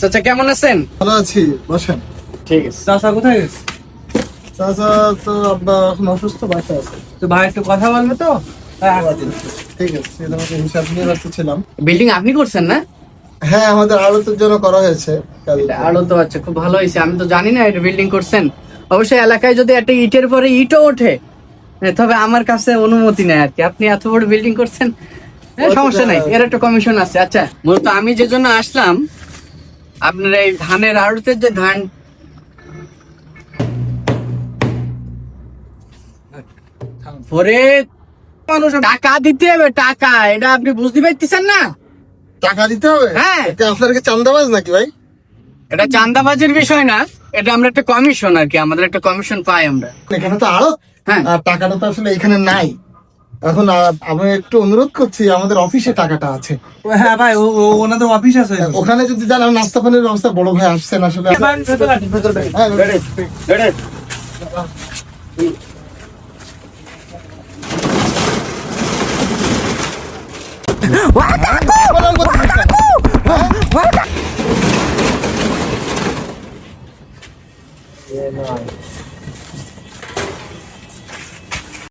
চাচা কেমন আছেন? ভালো আছি বসেন। ঠিক আছে। চাচা কোথায় গেছে? চাচা তো আব্বা এখন অসুস্থ বাসা আছে। তো ভাই একটু কথা বলবে তো? ঠিক আছে তোমাকে হিসাব নিয়ে ব্যস্ত বিল্ডিং আপনি করছেন না? হ্যাঁ আমাদের আড়তের জন্য করা হয়েছে আচ্ছা খুব ভালো হয়েছে। আমি তো জানি না এটা বিল্ডিং করছেন। অবশ্যই এলাকায় যদি একটা ইটের পরে ইটও ওঠে হ্যাঁ, তবে আমার কাছে অনুমতি নেই আর কি। আপনি এত বড় বিল্ডিং করছেন? হ্যাঁ, সমস্যা নাই এর একটা কমিশন আছে। আচ্ছা মূলত আমি যে জন্য আসলাম আপনার এই ধানের আড়তের যে ধান পরে মানুষ টাকা দিতে হবে টাকা এটা আপনি বুঝতে পারতেছেন না? টাকা দিতে হবে? হ্যাঁ। এটা আপনার কি চান্দাবাজ নাকি ভাই? এটা চান্দাবাজির বিষয় না এটা আমরা একটা কমিশন আর কি আমাদের একটা কমিশন পাই আমরা। এখানে তো আড়ত হ্যাঁ। আর টাকাটা তো আসলে এখানে নাই। এখন আমি একটু অনুরোধ করছি আমাদের অফিসে টাকাটা আছে হ্যাঁ ভাই ও ও- ওনাদের অফিস আছে ওখানে যদি যান আর নাস্তা পানির ব্যবস্থা বড় ভাই আসছেন আসলে কেন? হ্যাঁ?